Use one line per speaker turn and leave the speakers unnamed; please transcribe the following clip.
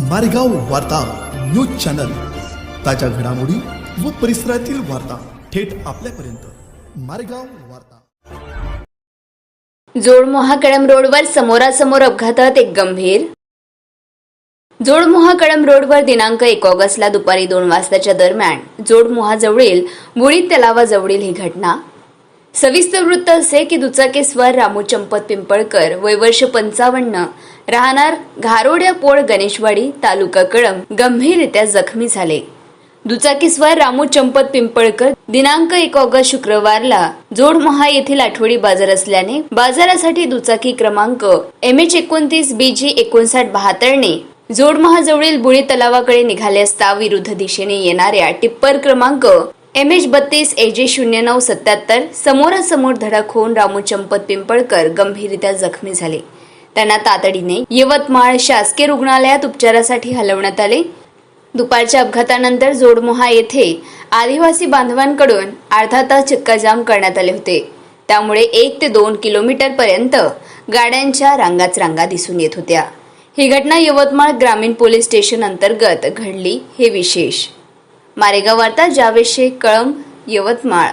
मारेगाव वार्ता news channel. ताज्या घडामोडी व परिसरातील वार्ता थेट आपल्यापर्यंत. मारेगाव वार्ता.
जोडमोहा कळम रोडवर समोरासमोर अपघातात एक गंभीर. जोडमोहा कळम रोडवर दिनांक एक ऑगस्टला दुपारी दोन वाजताच्या दरम्यान जोडमोहाजवळील बुडीत तलावाजवळील ही घटना सविस्तर वृत्त असे की दुचाकीस्वर रामू चंपत पिंपळकर वय वर्ष पंचावन्न राहणार घारोड्या पोळ गणेशवाडी तालुका कळम गंभीररित्या जखमी झाले. दुचाकीस्वार रामू चंपत पिंपळकर दिनांक एक ऑगस्ट शुक्रवारला जोडमहा येथील आठवडी बाजार असल्याने बाजारासाठी दुचाकी क्रमांक एम एच एकोणतीस बी जी एकोणसाठ बहात्तरने जोडमहाजवळील बुळी तलावाकडे निघाले असता विरुद्ध दिशेने येणाऱ्या टिप्पर क्रमांक एम एच बत्तीस ए जे शून्य नऊ सत्याहत्तर समोरासमोर धडक होऊन रामू चंपत पिंपळकर गंभीररित्या जखमी झाले. त्यांना तातडीने यवतमाळ शासकीय रुग्णालयात उपचारासाठी हलवण्यात आले. दुपारच्या अपघातानंतर जोडमोहा येथे आदिवासी बांधवांकडून अर्धा तास चक्काजाम करण्यात आले होते. त्यामुळे एक ते दोन किलोमीटर पर्यंत गाड्यांच्या रांगाच रांगा दिसून येत होत्या. ही घटना यवतमाळ ग्रामीण पोलीस स्टेशन अंतर्गत घडली. हे विशेष. मारेगाव वार्ता जावेशे कळम यवतमाळ.